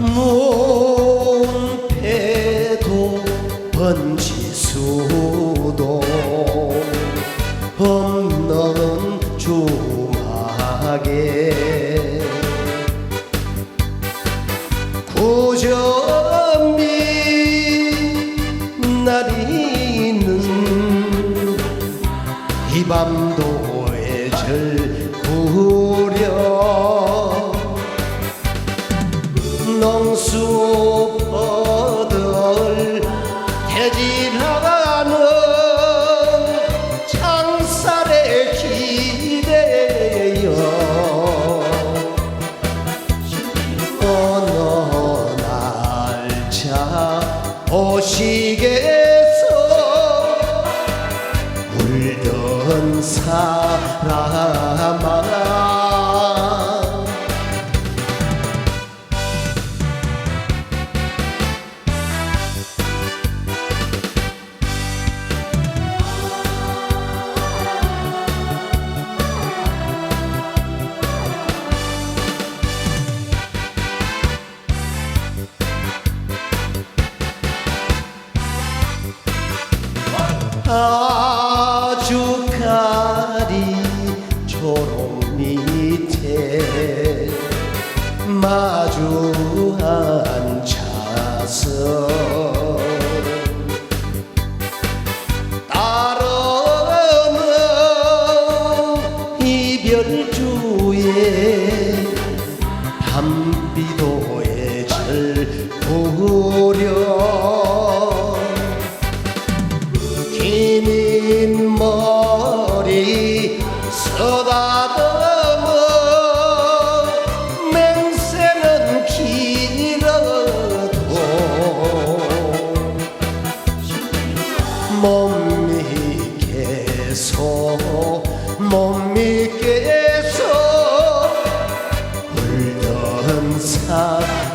문패도 번지수도 없는 주막에 구정미 날이는 이 밤도 애절 농수퍼들 대질하는 창살에 기대어 어느 날짜 오시겠어 울던 사람 아주 가리 초록 밑에 마주 앉아서 따르는 이별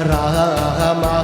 ராமா